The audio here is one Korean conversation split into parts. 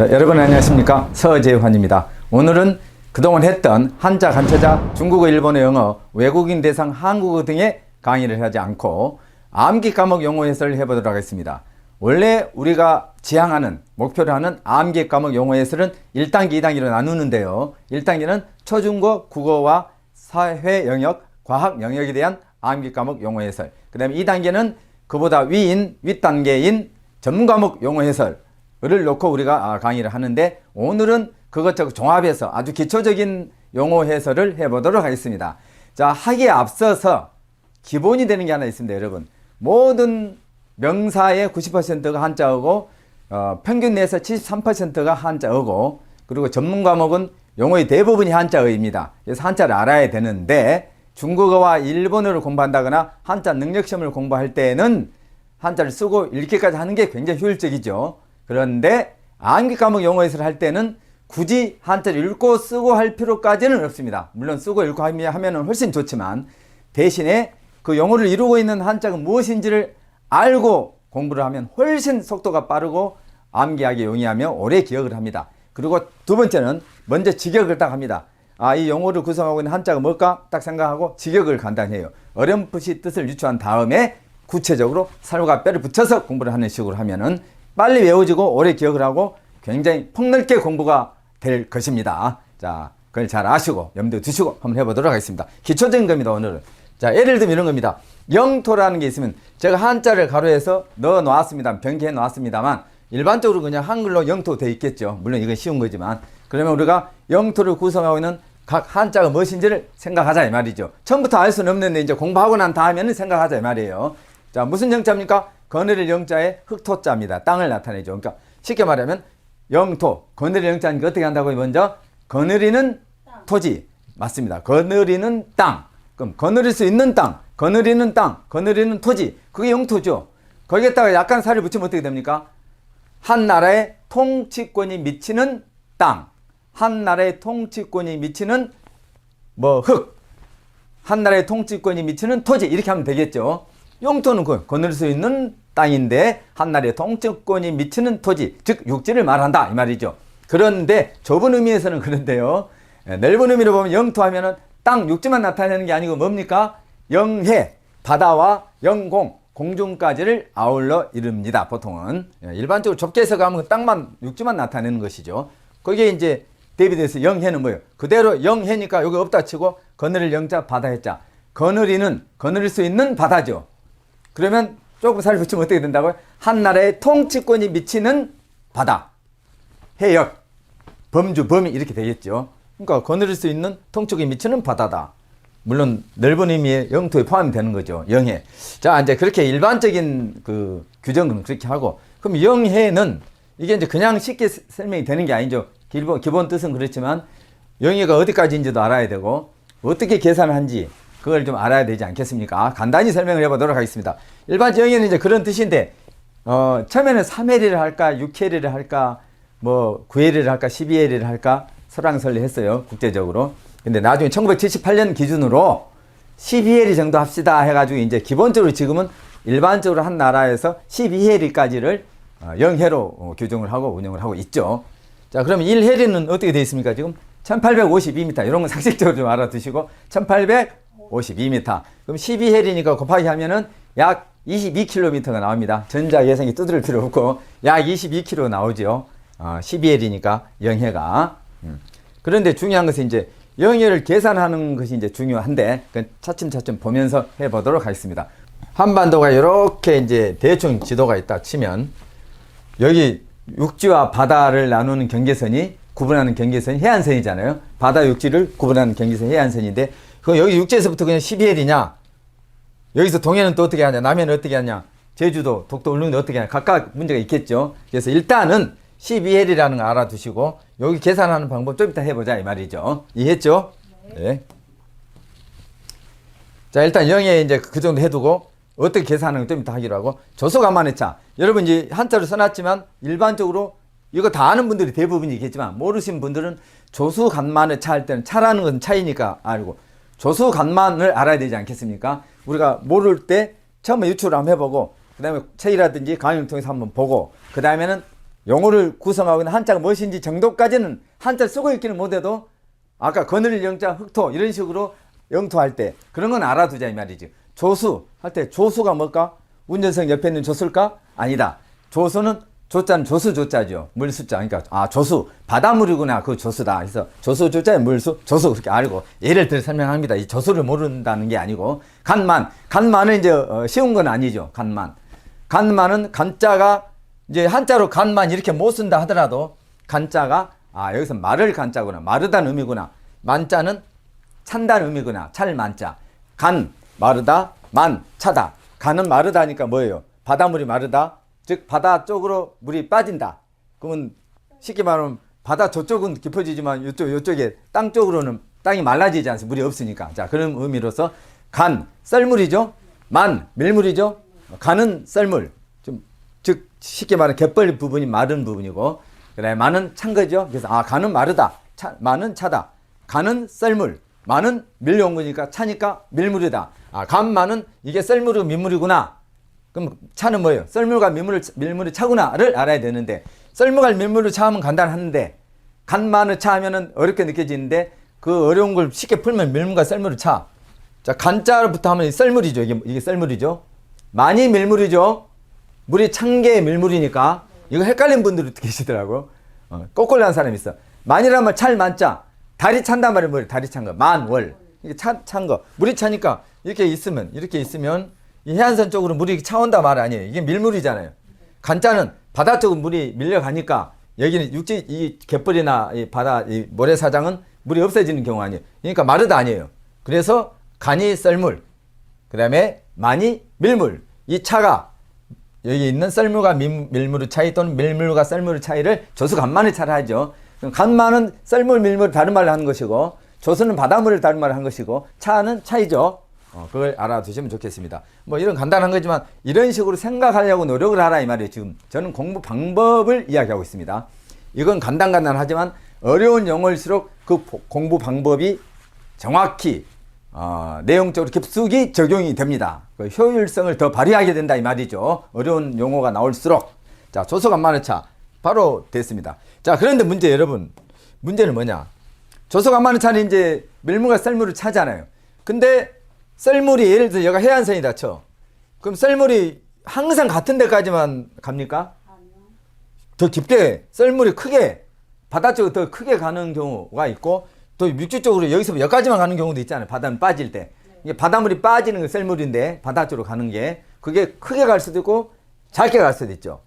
자, 여러분 안녕하십니까 서재환입니다. 오늘은 그동안 했던 한자, 간체자, 중국어, 일본어, 영어, 외국인 대상 한국어 등의 강의를 하지 않고 암기 과목 용어 해설을 해보도록 하겠습니다. 원래 우리가 지향하는 목표로 하는 암기 과목 용어 해설은 1단계, 2단계로 나누는데요. 1단계는 초중고 국어와 사회 영역, 과학 영역에 대한 암기 과목 용어 해설. 그 다음에 2단계는 그보다 위인, 윗단계인 전문 과목 용어 해설 을 놓고 우리가 아, 강의를 하는데 오늘은 그것저것 종합해서 아주 기초적인 용어 해설을 해보도록 하겠습니다. 자, 하기에 앞서서 기본이 되는 게 하나 있습니다, 여러분. 모든 명사의 90%가 한자어고 어, 평균 내에서 73%가 한자어고 그리고 전문 과목은 용어의 대부분이 한자어입니다. 그래서 한자를 알아야 되는데 중국어와 일본어를 공부한다거나 한자 능력 시험을 공부할 때는 한자를 쓰고 읽기까지 하는 게 굉장히 효율적이죠. 그런데 암기 과목 용어에서 할 때는 굳이 한자를 읽고 쓰고 할 필요까지는 없습니다. 물론 쓰고 읽고 하면 훨씬 좋지만 대신에 그 용어를 이루고 있는 한자가 무엇인지를 알고 공부를 하면 훨씬 속도가 빠르고 암기하기 용이하며 오래 기억을 합니다. 그리고 두 번째는 먼저 직역을 딱 합니다. 아, 이 용어를 구성하고 있는 한자가 뭘까? 딱 생각하고 직역을 간단히 해요. 어렴풋이 뜻을 유추한 다음에 구체적으로 살과 뼈를 붙여서 공부를 하는 식으로 하면은 빨리 외워지고 오래 기억을 하고 굉장히 폭넓게 공부가 될 것입니다. 자, 그걸 잘 아시고 염두에 두시고 한번 해보도록 하겠습니다. 기초적인 겁니다, 오늘은. 자, 예를 들면 이런 겁니다. 영토라는 게 있으면 제가 한자를 가로해서 넣어 놓았습니다. 변기해 놓았습니다만 일반적으로 그냥 한글로 영토 돼 있겠죠. 물론 이건 쉬운 거지만 그러면 우리가 영토를 구성하고 있는 각 한자가 무엇인지를 생각하자 이 말이죠. 처음부터 알 수는 없는데 이제 공부하고 난 다음에는 생각하자 이 말이에요. 자, 무슨 영자입니까? 거느릴 영자의 흑토자입니다. 땅을 나타내죠. 그러니까 쉽게 말하면 영토, 거느릴 영자니까 어떻게 한다고요? 먼저 거느리는 토지 맞습니다. 거느리는 땅. 그럼 거느릴 수 있는 땅, 거느리는 땅, 거느리는 토지. 그게 영토죠. 거기에다가 약간 살을 붙이면 어떻게 됩니까? 한 나라의 통치권이 미치는 땅, 한 나라의 통치권이 미치는 뭐 흙, 한 나라의 통치권이 미치는 토지 이렇게 하면 되겠죠. 영토는 그 거느릴 수 있는 땅인데 한 나라의 통치권이 미치는 토지, 즉 육지를 말한다 이 말이죠. 그런데 좁은 의미에서는 그런데요. 예, 넓은 의미로 보면 영토 하면은 땅 육지만 나타내는 게 아니고 뭡니까? 영해 바다와 영공 공중까지를 아울러 이릅니다. 보통은 예, 일반적으로 좁게 해서 가면 땅만 육지만 나타내는 것이죠. 거기에 이제 대비돼서 영해는 뭐예요? 그대로 영해니까 여기 없다 치고 거느릴 영자 바다 해자 거느리는 거느릴 수 있는 바다죠. 그러면 조금 살 붙이면 어떻게 된다고요? 한 나라의 통치권이 미치는 바다, 해역, 범주, 범위 이렇게 되겠죠. 그러니까 거느릴 수 있는 통축이 미치는 바다다. 물론 넓은 의미의 영토에 포함이 되는 거죠. 영해. 자, 이제 그렇게 일반적인 그 규정은 그렇게 하고 그럼 영해는 이게 이제 그냥 쉽게 설명이 되는 게 아니죠. 기본 기본 뜻은 그렇지만 영해가 어디까지인지도 알아야 되고 어떻게 계산하는지 그걸 좀 알아야 되지 않겠습니까? 간단히 설명을 해보도록 하겠습니다. 일반 영해는 이제 그런 뜻인데 어, 처음에는 3회리를 할까, 6회리를 할까, 뭐 9회리를 할까, 12회리를 할까 설왕설리 했어요. 국제적으로. 근데 나중에 1978년 기준으로 12회리 정도 합시다 해가지고 이제 기본적으로 지금은 일반적으로 한 나라에서 12회리까지를 어, 영해로 어, 규정을 하고 운영을 하고 있죠. 자, 그러면 1회리는 어떻게 되어 있습니까? 지금 1852m. 이런 건 상식적으로 좀 알아두시고 1852m. 그럼 12회리니까 곱하기 하면은 약 22km가 나옵니다. 전자 예상이 두드릴 필요 없고 약 22km 나오죠. 어, 12회리니까 영해가. 음. 그런데 중요한 것은 이제 영해를 계산하는 것이 이제 중요한데 그 차츰차츰 보면서 해보도록 하겠습니다. 한반도가 이렇게 이제 대충 지도가 있다 치면 여기 육지와 바다를 나누는 경계선이 구분하는 경계선이 해안선이잖아요. 바다 육지를 구분하는 경계선이 해안선인데 그 여기 육지에서부터 그냥 12일이냐 여기서 동해는 또 어떻게 하냐 남해는 어떻게 하냐 제주도 독도 울릉도 어떻게 하냐 각각 문제가 있겠죠. 그래서 일단은 12일이라는 거 알아두시고 여기 계산하는 방법 좀 이따 해보자 이 말이죠. 이해했죠? 네. 자 일단 영에 이제 그 정도 해두고 어떻게 계산하는 거좀 이따 하기로 하고 조소간만의 차 여러분 이제 한자로 써놨지만 일반적으로 이거 다 아는 분들이 대부분이겠지만 모르신 분들은 조수 간만의 차 할 때는 차라는 건 차이니까 알고 조수간만을 알아야 되지 않겠습니까? 우리가 모를 때 처음에 유출을 한번 해보고 그 다음에 책이라든지 강의를 통해서 한번 보고 그 다음에는 용어를 구성하고 있는 한자가 무엇인지 정도까지는 한자 쓰고 있기는 못해도 아까 거느릴 영자 흑토 이런 식으로 영토할 때 그런 건 알아두자 이 말이지. 조수 할 때 조수가 뭘까? 운전석 옆에 있는 조수일까? 아니다. 조수는 조자는 조수 조자죠. 물 숫자. 그러니까 아 조수 바닷물이구나. 그 조수다. 그래서 조수 조자에 물수 조수 그렇게 알고 예를 들어 설명합니다. 이 조수를 모른다는 게 아니고 간만 간만은 이제 어, 쉬운 건 아니죠. 간만 간만은 간자가 이제 한자로 간만 이렇게 못 쓴다 하더라도 간자가 아 여기서 말을 간자구나 마르다는 의미구나 만자는 찬다는 의미구나 찰 만자 간 마르다 만 차다 간은 마르다니까 뭐예요 바닷물이 마르다 즉 바다 쪽으로 물이 빠진다 그러면 쉽게 말하면 바다 저쪽은 깊어지지만 이쪽 이쪽에 땅 쪽으로는 땅이 말라지지 않습니다 물이 없으니까 자 그런 의미로서 간 썰물이죠 만 밀물이죠 간은 썰물 좀 즉 쉽게 말하면 갯벌 부분이 마른 부분이고 그다음에 만은 찬 거죠. 그래서 아 간은 마르다. 차, 만은 차다. 간은 썰물. 만은 밀려온 거니까 차니까 밀물이다. 아 간만은 이게 썰물이고 밀물이구나. 그럼 차는 뭐예요? 썰물과 밀물을 밀물이 차구나를 알아야 되는데 썰물과 밀물을 차하면 간단한데 간만을 차하면은 어렵게 느껴지는데 그 어려운 걸 쉽게 풀면 밀물과 썰물을 차. 자 간자부터 하면 썰물이죠. 이게 이게 썰물이죠. 많이 밀물이죠. 물이 찬 게 밀물이니까 이거 헷갈린 분들이 계시더라고요. 어, 꼬꼴 난 사람이 있어. 만이란 말찰 만자. 다리 찬단 말이 뭐예요? 다리 찬 거. 만, 월. 이게 찬, 찬 거. 물이 차니까 이렇게 있으면, 이렇게 있으면 이 해안선 쪽으로 물이 차온다 말 아니에요. 이게 밀물이잖아요. 간자는 바다 쪽으로 물이 밀려가니까 여기는 육지, 이 갯벌이나 이 바다, 이 모래사장은 물이 없어지는 경우 아니에요. 그러니까 마르다 아니에요. 그래서 간이 썰물. 그 다음에 많이 밀물. 이 차가 여기 있는 썰물과 밀, 밀물의 차이 또는 밀물과 썰물의 차이를 조수 간만의 차를 하죠. 간만은 썰물, 밀물 다른 말을 하는 것이고 조수는 바닷물을 다른 말을 하는 것이고 차는 차이죠. 어, 그걸 알아두시면 좋겠습니다. 뭐 이런 간단한 거지만 이런 식으로 생각하려고 노력을 하라 이 말이에요. 지금 저는 공부 방법을 이야기하고 있습니다. 이건 간단간단하지만 어려운 용어일수록 그 보- 공부 방법이 정확히 어, 내용적으로 깊숙이 적용이 됩니다. 그 효율성을 더 발휘하게 된다 이 말이죠. 어려운 용어가 나올수록 자 조소간만의차 바로 됐습니다. 자 그런데 문제 여러분 문제는 뭐냐? 조소간만의차는 이제 밀물과 썰물을 차잖아요. 근데 썰물이 예를 들어 여기가 해안선이다 쳐. 그럼 썰물이 항상 같은 데까지만 갑니까? 더 깊게 썰물이 크게 바다 쪽으로 더 크게 가는 경우가 있고 또 육지 쪽으로 여기서 여기까지만 가는 경우도 있잖아요. 바다 빠질 때. 이게 바닷물이 빠지는 게 썰물인데 바다 쪽으로 가는 게 그게 크게 갈 수도 있고 작게 갈 수도 있죠.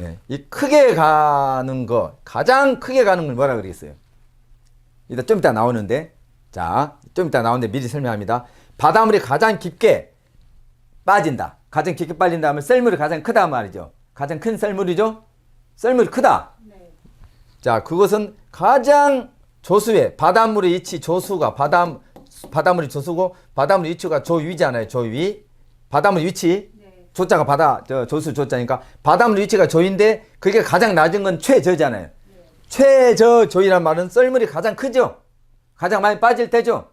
예. 이 크게 가는 거 가장 크게 가는 걸 뭐라 그랬어요? 이따 좀 이따 나오는데 자, 좀 이따 나오는데 미리 설명합니다. 바닷물이 가장 깊게 빠진다. 가장 깊게 빠진다 하면 썰물이 가장 크다 말이죠. 가장 큰 썰물이죠. 썰물이 크다. 자, 그것은 가장 조수에 바닷물의 위치 조수가 바다 바닷물이 조수고 바닷물의 위치가 조위잖아요. 조위. 바닷물 위치. 조자가 바다 저 조수 조자니까 바닷물 위치가 조인데 그게 가장 낮은 건 최저잖아요. 최저 조이란 말은 썰물이 가장 크죠. 가장 많이 빠질 때죠.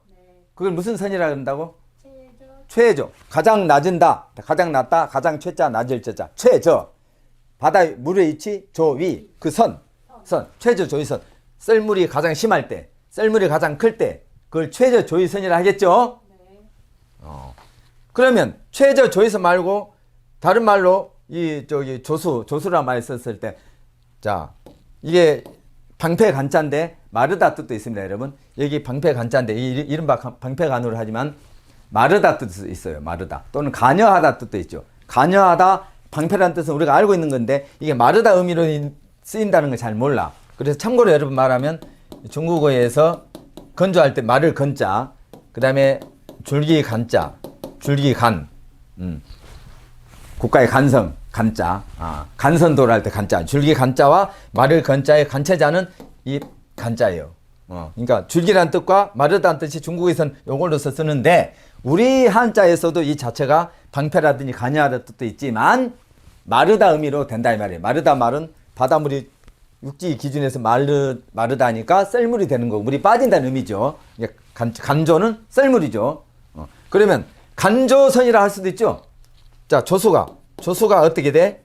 그걸 무슨 선이라 그런다고? 최저. 가장 낮은다. 가장 낮다. 가장 최자 낮을 최자. 최저. 바다 물의 위치 조위 그 선. 선. 최저 조위선. 썰물이 가장 심할 때, 썰물이 가장 클 때, 그걸 최저 조위선이라 하겠죠? 어. 그러면 최저 조위선 말고 다른 말로 이 저기 조수 조수란 말 썼을 때, 자 이게 방패 간자인데 마르다 뜻도 있습니다, 여러분. 여기 방패 간자인데 이른바 가- 방패 간으로 하지만 마르다 뜻도 있어요, 마르다 또는 간여하다 뜻도 있죠. 간여하다 방패란 뜻은 우리가 알고 있는 건데 이게 마르다 의미로 인- 쓰인다는 걸 잘 몰라. 그래서 참고로 여러분 말하면 중국어에서 건조할 때 말을 건자, 그 다음에 줄기 간자, 줄기 간, 음. 국가의 간성 간자 아, 간선도를 할 때 간자 줄기 간자와 말을 건자의 간체자는 이 간자예요. 어, 그러니까 줄기란 뜻과 마르다는 뜻이 중국에선 요걸로서 쓰는데 우리 한자에서도 이 자체가 방패라든지 간야라는 뜻도 있지만 마르다 의미로 된다 이 말이에요. 마르다 말은 바닷물이 육지 기준에서 마르 마르다니까 썰물이 되는 거고 물이 빠진다는 의미죠. 간, 간조는 썰물이죠. 어, 그러면 간조선이라 할 수도 있죠. 자, 조수가 조수가 어떻게 돼?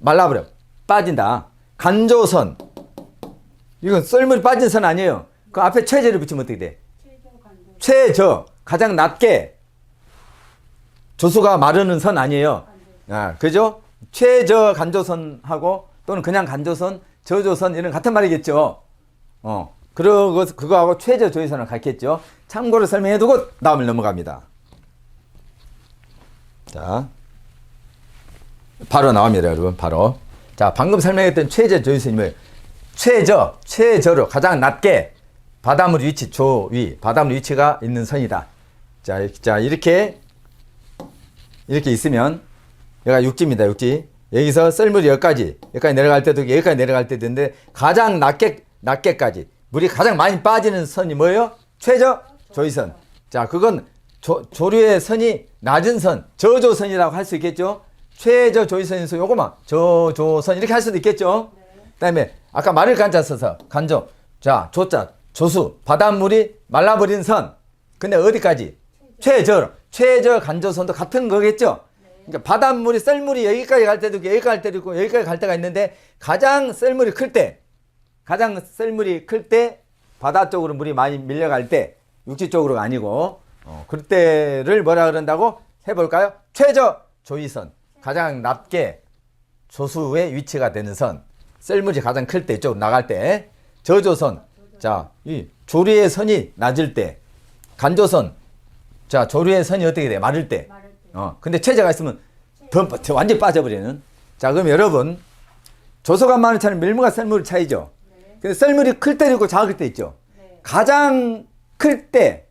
말라버려. 빠진다. 간조선. 이건 썰물이 빠진 선 아니에요. 그 앞에 최저를 붙이면 어떻게 돼? 최저 가장 낮게 조수가 마르는 선 아니에요. 아, 그죠? 최저 간조선하고 또는 그냥 간조선, 저조선 이런 같은 말이겠죠. 어. 그러고 그거하고 최저 조위선을 같겠죠. 참고로 설명해 두고 다음을 넘어갑니다. 자. 바로 나옵니다, 여러분. 바로. 자, 방금 설명했던 최저 조위선이 뭐예요? 최저, 최저로 가장 낮게 바닷물 위치, 조위, 바닷물 위치가 있는 선이다. 자, 자, 이렇게, 이렇게 있으면, 여기가 육지입니다, 육지. 여기서 썰물이 여기까지, 여기까지 내려갈 때도 여기까지 내려갈 때도 있는데, 가장 낮게, 낮게까지, 물이 가장 많이 빠지는 선이 뭐예요? 최저 조위선. 자, 그건 조, 조류의 선이 낮은 선, 저조선이라고 할 수 있겠죠? 최저 조위선에서 요거만, 저조선, 이렇게 할 수도 있겠죠? 그 다음에, 아까 말을 간자 써서, 간조. 자, 조자, 조수, 바닷물이 말라버린 선. 근데 어디까지? 최저, 최저 간조선도 같은 거겠죠? 그러니까 바닷물이, 썰물이 여기까지 갈 때도 있고, 여기까지 갈 때도 있고, 여기까지 갈 때가 있는데, 가장 썰물이 클 때, 가장 썰물이 클 때, 바다 쪽으로 물이 많이 밀려갈 때, 육지 쪽으로가 아니고, 어, 그때를 뭐라 그런다고 해볼까요? 최저 조위선. 가장 낮게 조수의 위치가 되는 선. 썰물이 가장 클 때, 이쪽으로 나갈 때. 저조선. 자, 이 조류의 선이 낮을 때. 간조선. 자, 조류의 선이 어떻게 돼? 마를 때. 어, 근데 최저가 있으면 더, 더 완전히 빠져버리는. 자, 그럼 여러분. 조소간 많은 차는 밀물과 썰물 차이죠. 근데 썰물이 클 때도 있고 작을 때 있죠. 가장 클 때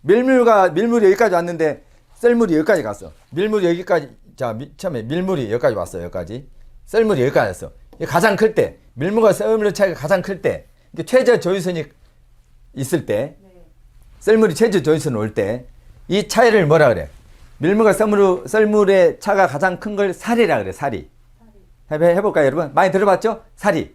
밀물과 밀물이 여기까지 왔는데 썰물이 여기까지 갔어. 밀물이 여기까지 자 미, 처음에 밀물이 여기까지 왔어 여기까지. 썰물이 여기까지 왔어. 가장 클 때 밀물과 썰물의 차이가 가장 클 때 최저 조위선이 있을 때 썰물이 최저 조위선 올 때 이 차이를 뭐라 그래? 밀물과 썰물, 썰물의 차가 가장 큰 걸 살이라 그래 살이. 해봐- 해볼까요 여러분? 많이 들어봤죠? 살이.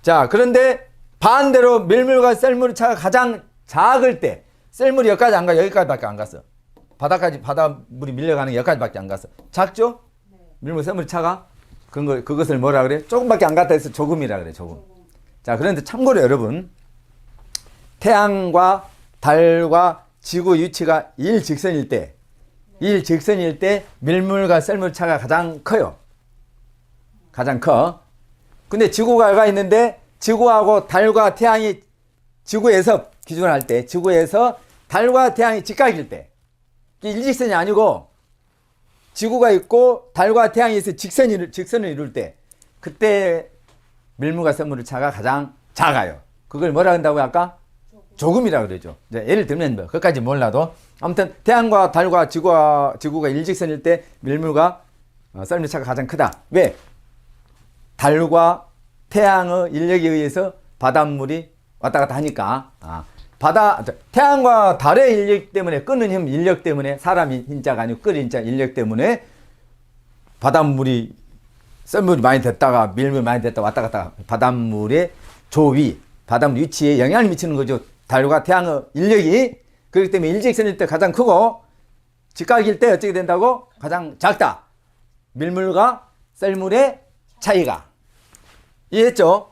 자, 그런데 반대로 밀물과 썰물의 차가 가장 작을 때 썰물이 여기까지 안 가, 여기까지밖에 안 갔어. 바다까지 바닷물이 밀려가는 게 여기까지밖에 안 갔어. 작죠? 밀물 썰물 차가 그걸 그것을 뭐라 그래? 조금밖에 안 갔다 해서 조금이라 그래, 조금. 자, 그런데 참고로 여러분 태양과 달과 지구 위치가 일직선일 때 일직선일 때 밀물과 썰물 차가 가장 커요. 가장 커. 근데 지구가 가 있는데 지구하고 달과 태양이 지구에서 기준을 할때 지구에서 달과 태양이 직각일 때 일직선이 아니고 지구가 있고 달과 태양이 있어 직선을 직선을 이룰 때 그때 밀물과 썰물의 차가 가장 작아요. 그걸 뭐라 한다고 아까 조금이라 그러죠. 예를 들면 뭐 그까지 몰라도 아무튼 태양과 달과 지구와 지구가 일직선일 때 밀물과 어, 썰물 차가 가장 크다. 왜? 달과 태양의 인력에 의해서 바닷물이 왔다 갔다 하니까 아, 바다 태양과 달의 인력 때문에 끄는 힘 인력 때문에 사람이 hin자가 아니고 끓인 자 인력 때문에 바닷물이 썰물이 많이 됐다가 밀물이 많이 됐다 왔다 갔다 바닷물의 조위 바닷물 위치에 영향을 미치는 거죠. 달과 태양의 인력이. 그렇기 때문에 일직선일 때 가장 크고 직각일 때 어떻게 된다고? 가장 작다. 밀물과 썰물의 차이가. 이해했죠?